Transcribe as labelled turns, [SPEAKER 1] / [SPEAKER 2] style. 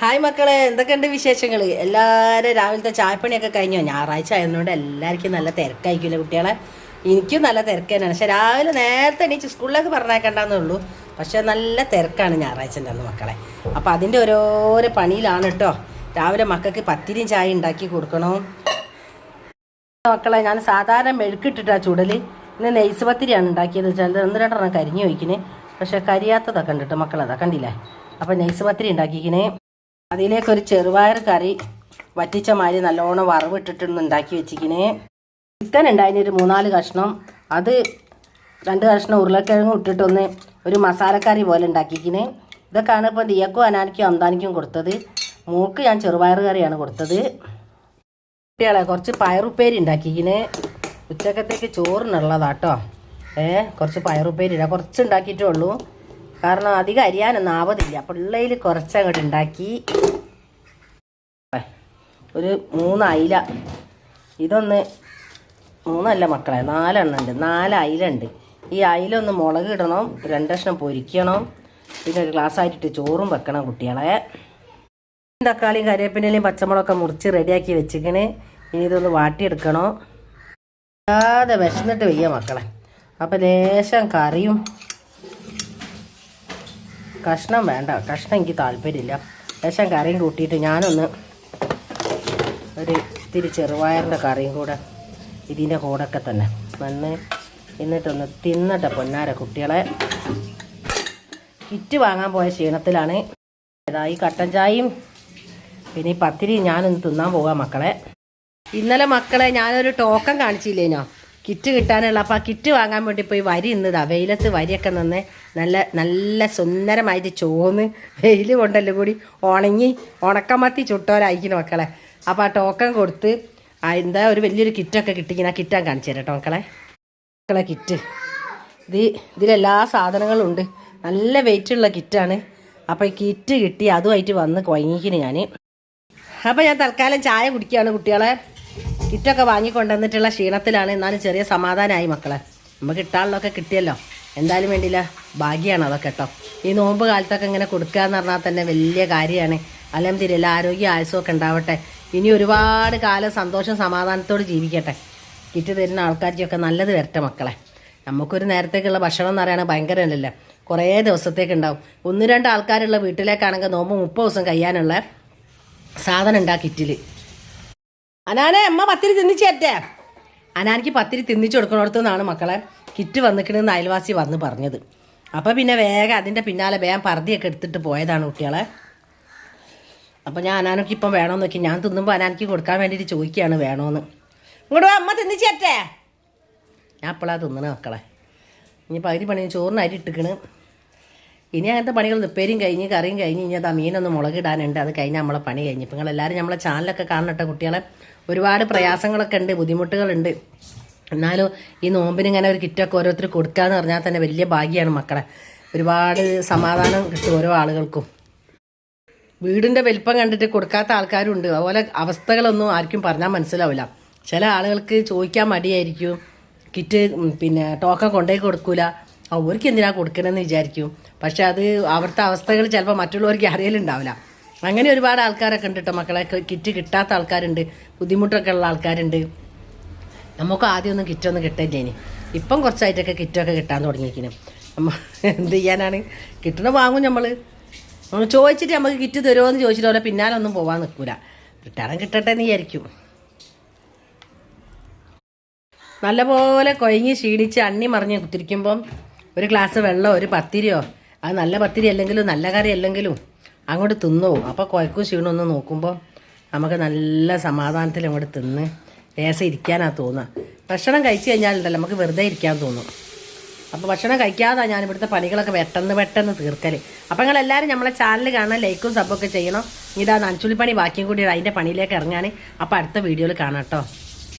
[SPEAKER 1] Hi മക്കളെ എന്തൊക്കെയുണ്ട് വിശേഷങ്ങൾ എല്ലാവരും രാവിലത്തെ ചായപ്പണിയൊക്കെ കഴിഞ്ഞോ? ഞായറാഴ്ച ആയതുകൊണ്ട് എല്ലാവർക്കും നല്ല തിരക്കായിരിക്കില്ല കുട്ടികളെ? എനിക്കും നല്ല തിരക്ക് തന്നെയാണ്. പക്ഷെ രാവിലെ നേരത്തെ എണീച്ച് സ്കൂളിലേക്ക് പറഞ്ഞേക്കണ്ടെന്നേ ഉള്ളൂ. പക്ഷേ നല്ല തിരക്കാണ് ഞായറാഴ്ചന്റെ അന്ന് മക്കളെ. അപ്പോൾ അതിന്റെ ഓരോരോ പണിയിലാണ് കേട്ടോ. രാവിലെ മക്കൾക്ക് പത്തിരിയും ചായ ഉണ്ടാക്കി കൊടുക്കണം. മക്കളെ ഞാൻ സാധാരണ മെഴുക്കിട്ടിട്ടാ ചുടൽ ഇന്ന് നെയ്സ് പത്തിരിയാണ് ഉണ്ടാക്കിയത്. വെച്ചാൽ ഒന്ന് രണ്ടെണ്ണം കരിഞ്ഞു വയ്ക്കണേ പക്ഷേ കരിയാത്തതൊക്കെ ഉണ്ട് കേട്ടോ മക്കളതാ കണ്ടില്ലേ? അപ്പോൾ നെയ്സ് പത്തിരി ഉണ്ടാക്കിക്കിന് അതിലേക്ക് ഒരു ചെറുപയർ കറി വറ്റിച്ച മാതിരി നല്ലോണം വറവിട്ടിട്ടൊന്ന് ഉണ്ടാക്കി വെച്ചിരിക്കണേ. ചിക്കൻ ഉണ്ടായിരുന്നു ഒരു മൂന്നാൽ കഷ്ണം. അത് രണ്ട് കഷ്ണം ഉരുളക്കിഴങ്ങും ഇട്ടിട്ടൊന്ന് ഒരു മസാലക്കറി പോലെ ഉണ്ടാക്കിക്കണേ ഇതൊക്കെയാണ് ഇപ്പം ദിയക്കും അനാനിക്കും അന്താനിക്കും കൊടുത്തത്. മൂക്ക് ഞാൻ ചെറുപയർ കറിയാണ് കൊടുത്തത്. കുട്ടികളെ കുറച്ച് പയറുപ്പേരി ഉണ്ടാക്കിക്കണേ ഉച്ചക്കത്തേക്ക് ചോറിനുള്ളതാട്ടോ. ഏ കുറച്ച് പയറുപ്പേരി കുറച്ച് ഉണ്ടാക്കിയിട്ടേ ഉള്ളൂ. കാരണം അധികം അരിയാനൊന്നും ആവതില്ല. പിള്ളയിൽ കുറച്ചങ്ങോട്ട് ഉണ്ടാക്കി ഒരു മൂന്ന് അയില. ഇതൊന്ന് മൂന്നല്ല മക്കളെ നാലെണ്ണം ഉണ്ട് നാല് അയില ഉണ്ട് ഈ അയില ഒന്ന് മുളക് ഇടണം രണ്ടെണ്ണം പൊരിക്കണം. പിന്നെ ഒരു ഗ്ലാസ് ആയിട്ടിട്ട് ചോറും വെക്കണം കുട്ടികളെ. തക്കാളിയും കറിവേപ്പിന്റെയും പച്ചമുളകൊക്കെ മുറിച്ച് റെഡിയാക്കി വെച്ചിക്കണ് ഇനി ഇതൊന്ന് വാട്ടിയെടുക്കണോ. അല്ലാതെ വിശന്നിട്ട് വയ്യ മക്കളെ. അപ്പം ലേശം കറിയും കഷ്ണം വേണ്ട. കഷ്ണം എനിക്ക് താല്പര്യമില്ല. ലേശം കറിയും കൂട്ടിയിട്ട് ഞാനൊന്ന് ഒരു ഇത്തിരി ചെറുപയറിന്റെ കറിയും കൂടെ ഇതിന്റെ കൂടെയൊക്കെ തന്നെ വന്ന് എന്നിട്ടൊന്ന് തിന്നട്ടെ പൊന്നാര കുട്ടികളെ. കിറ്റ് വാങ്ങാൻ പോയ ക്ഷീണത്തിലാണ്. ഈ കട്ടൻ ചായയും പിന്നെ ഈ പത്തിരി ഞാനൊന്ന് തിന്നാൻ പോകാം മക്കളെ. ഇന്നലെ മക്കളെ ഞാനൊരു ടോക്കൺ കാണിച്ചില്ലേനോ? കിറ്റ് കിട്ടാനുള്ള അപ്പോൾ ആ കിറ്റ് വാങ്ങാൻ വേണ്ടി പോയി വരി ഇന്നതാ. വെയിലത്ത് വരിയൊക്കെ നിന്ന് നല്ല നല്ല സുന്ദരമായിട്ട് ചോന്ന് വെയിൽ കൊണ്ടല്ലോ കൂടി ഉണങ്ങി ഉണക്കമത്തി ചുട്ടോരായിരിക്കും മക്കളെ. അപ്പോൾ ആ ടോക്കൺ കൊടുത്ത് എന്താ ഒരു വലിയൊരു കിറ്റൊക്കെ കിട്ടിക്കുന്ന ആ കിറ്റാൻ കാണിച്ചു തരാം മക്കളെ. മക്കളെ കിറ്റ്. ഇത് ഇതിലെല്ലാ സാധനങ്ങളും ഉണ്ട് നല്ല വെയിറ്റുള്ള കിറ്റാണ്. അപ്പോൾ ഈ കിറ്റ് കിട്ടി അതുമായിട്ട് വന്ന് കുഴങ്ങിക്കിന് ഞാൻ അപ്പോൾ ഞാൻ തൽക്കാലം ചായ കുടിക്കുകയാണ് കുട്ടികളെ. കിറ്റൊക്കെ വാങ്ങിക്കൊണ്ടുവന്നിട്ടുള്ള ക്ഷീണത്തിലാണ് എന്നാലും ചെറിയ സമാധാനമായി മക്കളെ. നമുക്ക് കിട്ടാനുള്ളതൊക്കെ കിട്ടിയല്ലോ. എന്തായാലും വേണ്ടിയില്ല. ഭാഗ്യമാണ് അതൊക്കെ കേട്ടോ. ഈ നോമ്പ് കാലത്തൊക്കെ ഇങ്ങനെ കൊടുക്കുക എന്ന് പറഞ്ഞാൽ തന്നെ വലിയ കാര്യമാണ്. അല്ലെങ്കിൽ അലഹമ്മദില്ല ആരോഗ്യ ആയുസമൊക്കെ ഉണ്ടാവട്ടെ. ഇനി ഒരുപാട് കാലം സന്തോഷം സമാധാനത്തോട് ജീവിക്കട്ടെ. കിറ്റ് തരുന്ന ആൾക്കാർക്കൊക്കെ നല്ലത് വരട്ടെ മക്കളെ. നമുക്കൊരു നേരത്തേക്കുള്ള ഭക്ഷണം എന്ന് പറയുന്നത് ഭയങ്കരമല്ലല്ലോ. കുറേ ദിവസത്തേക്ക് ഉണ്ടാവും. ഒന്ന് രണ്ട് ആൾക്കാരുള്ള വീട്ടിലേക്കാണെങ്കിൽ നോമ്പ് മുപ്പത് ദിവസം കഴിയാനുള്ള സാധനം ഉണ്ടാ കിറ്റിൽ അനാനെ അമ്മ പത്തിരി തിന്നിച്ചേറ്റേ അനാനിക്ക് പത്തിരി തിന്നിച്ചു കൊടുക്കണോടത്തുനിന്നാണ് മക്കളെ കിറ്റ് വന്നിക്കണെന്ന് അയൽവാസി വന്ന് പറഞ്ഞത്. അപ്പോൾ പിന്നെ വേഗം അതിന്റെ പിന്നാലെ വേഗം പറതിയൊക്കെ എടുത്തിട്ട് പോയതാണ് കുട്ടികളെ. അപ്പോൾ ഞാൻ അനാനക്ക് ഇപ്പം വേണമെന്ന് നോക്കി. ഞാൻ തിന്നുമ്പോൾ അനാനക്ക് കൊടുക്കാൻ വേണ്ടിയിട്ട് ചോദിക്കുകയാണ് വേണമെന്ന് ഇങ്ങോട്ട് അമ്മ തിന്നിച്ചേറ്റേ ഞാൻ അപ്പോഴാണ് തിന്നണേ മക്കളെ. ഇനി പകുതി പണി ചോറിന് അരി ഇട്ടിക്കണ്. ഇനി അങ്ങനത്തെ പണികൾ ഉപ്പേരിയും കഴിഞ്ഞ് കറിയും കഴിഞ്ഞ് ഇനി അത് ആ മീനൊന്ന് മുളകിടാനുണ്ട്. അത് കഴിഞ്ഞ് നമ്മളെ പണി കഴിഞ്ഞ്. ഇപ്പം നിങ്ങളെല്ലാവരും നമ്മളെ ചാനലൊക്കെ കാണട്ടെ കുട്ടികളെ. ഒരുപാട് പ്രയാസങ്ങളൊക്കെ ഉണ്ട് ബുദ്ധിമുട്ടുകളുണ്ട്. എന്നാലും ഈ നോമ്പിന് ഇങ്ങനെ ഒരു കിറ്റൊക്കെ ഓരോരുത്തർ കൊടുക്കാന്ന് പറഞ്ഞാൽ തന്നെ വലിയ ഭാഗ്യമാണ് മക്കളെ. ഒരുപാട് സമാധാനം കിട്ടും ഓരോ ആളുകൾക്കും. വീടിന്റെ വലിപ്പം കണ്ടിട്ട് കൊടുക്കാത്ത ആൾക്കാരും ഉണ്ട് അതുപോലെ അവസ്ഥകളൊന്നും ആർക്കും പറഞ്ഞാൽ മനസ്സിലാവില്ല. ചില ആളുകൾക്ക് ചോദിക്കാൻ മടിയായിരിക്കും. കിറ്റ് പിന്നെ ടോക്കൺ കൊണ്ടുപോയി കൊടുക്കൂല. അവർക്ക് എന്തിനാ കൊടുക്കണമെന്ന് വിചാരിക്കും. പക്ഷെ അത് അവിടുത്തെ അവസ്ഥകൾ ചിലപ്പോൾ മറ്റുള്ളവർക്ക് അറിയലുണ്ടാവില്ല. അങ്ങനെ ഒരുപാട് ആൾക്കാരൊക്കെ ഉണ്ട് കേട്ടോ മക്കളെ. കിറ്റ് കിട്ടാത്ത ആൾക്കാരുണ്ട്. ബുദ്ധിമുട്ടൊക്കെ ഉള്ള ആൾക്കാരുണ്ട്. നമുക്ക് ആദ്യമൊന്നും കിറ്റൊന്നും കിട്ടില്ല ഇനി ഇപ്പം കുറച്ചായിട്ടൊക്കെ കിറ്റൊക്കെ കിട്ടാൻ തുടങ്ങിയിരിക്കുന്നു നമ്മ എന്ത് ചെയ്യാനാണ്? കിട്ടണ വാങ്ങും നമ്മൾ നമ്മൾ ചോദിച്ചിട്ട് നമുക്ക് കിറ്റ് തരുമോ എന്ന് ചോദിച്ചിട്ട് പോലെ പിന്നാലെ ഒന്നും പോവാൻ നിൽക്കൂല കിട്ടണം കിട്ടട്ടെ എന്ന് വിചാരിക്കും. നല്ലപോലെ കൊയങ്ങി ക്ഷീണിച്ച് അണ്ണി മറിഞ്ഞ് കുത്തിരിക്കുമ്പം ഒരു ഗ്ലാസ് വെള്ളമോ ഒരു പത്തിരിയോ? അത് നല്ല പത്തിരി അല്ലെങ്കിലും നല്ല കറി അല്ലെങ്കിലും അങ്ങോട്ട് തിന്നോവും അപ്പോൾ കുഴക്കും ക്ഷീണമൊന്ന് നോക്കുമ്പോൾ നമുക്ക് നല്ല സമാധാനത്തിൽ അങ്ങോട്ട് തിന്ന് ലേശം ഇരിക്കാനാണ് തോന്നുക. ഭക്ഷണം കഴിച്ചു കഴിഞ്ഞാലുണ്ടല്ലോ നമുക്ക് വെറുതെ ഇരിക്കാൻ തോന്നും. അപ്പോൾ ഭക്ഷണം കഴിക്കാതെ ഞാൻ ഇവിടുത്തെ പണികളൊക്കെ പെട്ടെന്ന് പെട്ടെന്ന് തീർക്കൽ അപ്പോൾ നിങ്ങൾ എല്ലാവരും നമ്മളെ ചാനൽ കാണാൻ ലൈക്കും സബ്ബൊക്കെ ചെയ്യണം. ഇതാ നനച്ചുള്ളിപ്പണി ബാക്കിയും കൂടി അതിന്റെ പണിയിലേക്ക് ഇറങ്ങാൻ അപ്പോൾ അടുത്ത വീഡിയോയിൽ കാണാം കേട്ടോ.